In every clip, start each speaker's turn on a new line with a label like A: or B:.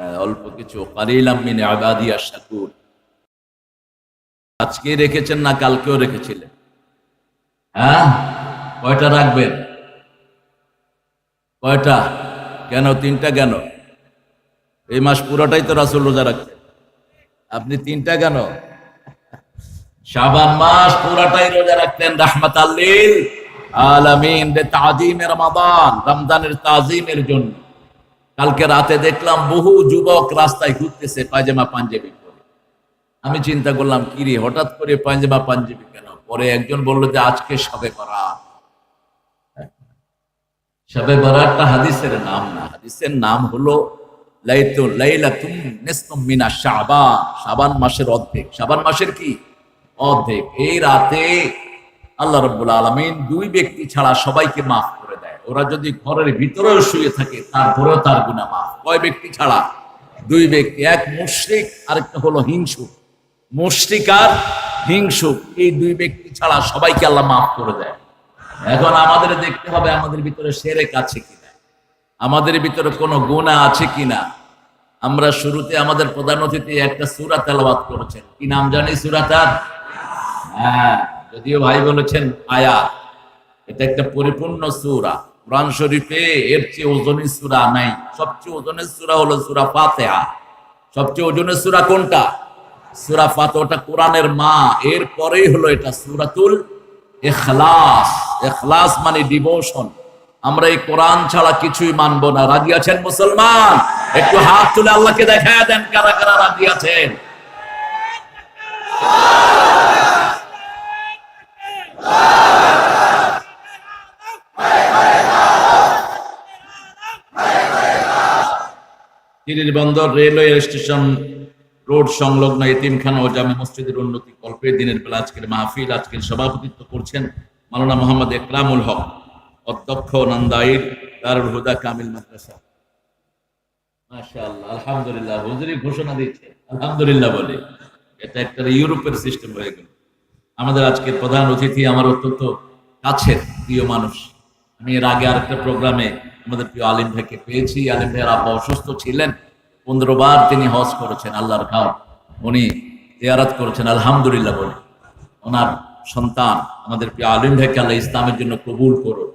A: অল্প কিছু। আজকে রেখেছেন না, কালকেও রেখেছিলেন? হ্যাঁ? কয়টা রাখবেন? কয়টা? কেন? তিনটা কেন? এই মাস পুরোটাই তো রাসুল রোজা রাখছেন। আপনি তিনটা কেন? শাবান মাস পুরাটাই রোজা রাখতেন রাহমাত আল্লিল আলামিন রমাদান, রমজানের তাজিমের জন্য। কালকে রাতে দেখলাম বহু যুবক রাস্তায় ঘুরতেছে পায়জামা পাঞ্জাবি পরে। আমি চিন্তা করলাম, কি রে, হঠাৎ করে পায়জামা পাঞ্জাবি কেন? পরে একজন বলল যে, আজকে সবে বরাত। সবে বরাতটা হাদিসের নাম না। হাদিসের নাম হলো মিনা শাবান। শাবান মাসের অর্ধেক। শাবান মাসের কি? অর্ধেক। এই রাতে আল্লাহ রব্বুল আলমিন দুই ব্যক্তি ছাড়া সবাইকে মাফ করে ওরা যদি ঘরের ভিতরেও শুয়ে থাকে, তারপরেও তার গুণা মাফ। কয় ব্যক্তি ছাড়া? দুই ব্যক্তি। এক মুশরিক, আরেকটা হলো হিংসুক। মুশরিক আর হিংসুক, এই দুই ব্যক্তি ছাড়া সবাইকে আল্লাহ মাফ করে দেয়। এখন আমাদের দেখতে হবে আমাদের ভিতরে সেরেক আছে কিনা। আমাদের ভিতরে কোনো গুণা আছে কিনা। আমরা শুরুতে আমাদের প্রধান অতিথি একটা সুরা তেলাবাত করেছেন। কি নাম জানি সুরাটার হ্যাঁ যদিও ভাই বলেছেন আয়াত। এটা একটা পরিপূর্ণ সুরা। কোরআন শরীফে এর চেয়ে ওজনের সুরা নাই। সবচেয়ে ওজনের সুরা হলো সুরা ফাতেহা। সবচেয়ে ওজনের সুরা কোনটা? সুরা ফাতে ওটা কোরআনের মা। এর পরেই হলো এটা সুরাতুল এখলাস এখলাস মানে ডিভোশন আমরা এই কোরআন ছাড়া কিছুই মানবো না। রাজি আছেন মুসলমান? একটু হাত তুলে আল্লাহকে দেখা দেন কারা কারা রাজি আছেন। তিরির বন্দর রেলওয়ে স্টেশন রোড সংলগ্ন এতিমখানা ও জামে মসজিদের উন্নতি কল্পে দিনের বেলা আজকের মাহফিল, আজকের সভাপতিত্ব করছেন মাওলানা মোহাম্মদ একরামুল হক, অধ্যক্ষ নন্দাইর দারুল হুদা কামিল মাদ্রাসা। মাশাআল্লাহ, আলহামদুলিল্লাহ হুজুরি ঘোষণা দিচ্ছে, আলহামদুলিল্লাহ বলে। এটা একটা ইউরোপের সিস্টেম হয়ে গেল। আমাদের আজকের প্রধান অতিথি আমার অত্যন্ত কাছের, প্রিয় মানুষ। আমি এর আগে আরেকটা প্রোগ্রামে আমাদের প্রিয় আলিম ভাইকে পেয়েছি। আলিম ভাইয়ের আব্বা অসুস্থ ছিলেন। পনেরো বার তিনি হজ করেছেন, আল্লাহর খাও উনি জিয়ারাত করেছেন, আলহামদুলিল্লাহ বলে। ওনার সন্তান, আমাদের প্রিয় আলিম ভাইকে আল্লাহ ইসলামের জন্য কবুল করুন।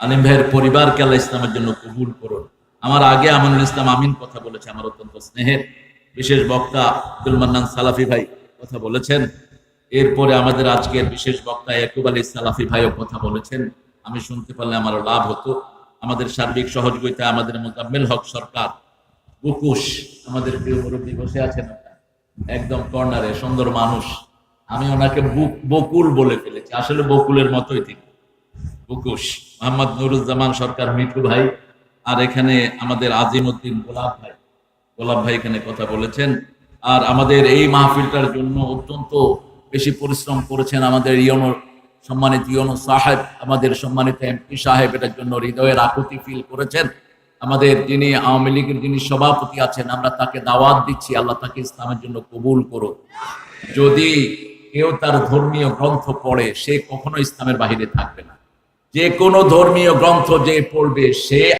A: আলিম ভাইয়ের পরিবারকে আল্লাহ ইসলামের জন্য কবুল করুন। আমার আগে আমানুল ইসলাম আমিন কথা বলেছে, আমার অত্যন্ত স্নেহের। বিশেষ বক্তা আব্দুল মান্নান সালাফি ভাই কথা বলেছেন। এরপরে আমাদের আজকের বিশেষ বক্তা একুব আলী সালাফি ভাইও কথা বলেছেন। আমি শুনতে পারলে আমারও লাভ হতো। আমাদের সার্বিক সহযোগিতা, আমাদের মোজাম্মেল হক সরকার, বুকুশ, আমাদের প্রিয় মুরব্বী বসে আছেন একদম কর্নারে, সুন্দর মানুষ। আমি ওনাকে বুক, বকুল বলে ফেলেছি। আসলে বকুলের মতোই তিনি। বুকুশ। মোহাম্মদ নুরুজ্জামান সরকার, মিঠু ভাই। আর এখানে আমাদের আজিম উদ্দিন গোলাপ ভাই। গোলাপ ভাই এখানে কথা বলেছেন। আর আমাদের এই মাহফিলটার জন্য অত্যন্ত বেশি পরিশ্রম করেছেন আমাদের ইয়নো সম্মানিত ইউনুস সাহেব, আমাদের সম্মানিত এমপি সাহেব, এটার জন্য হৃদয়ের আকুতি ফিল করেছেন। আমাদের যিনি আওয়ামী লীগের যিনি সভাপতি আছেন, আমরা তাকে দাওয়াত দিচ্ছি, আল্লাহ তাকে ইসলামের জন্য কবুল করো যদি কেউ তার ধর্মীয় গ্রন্থ পড়ে, সে কখনো ইসলামের বাহিরে থাকবে না। যে কোনো ধর্মীয় গ্রন্থ যে পড়বে, সে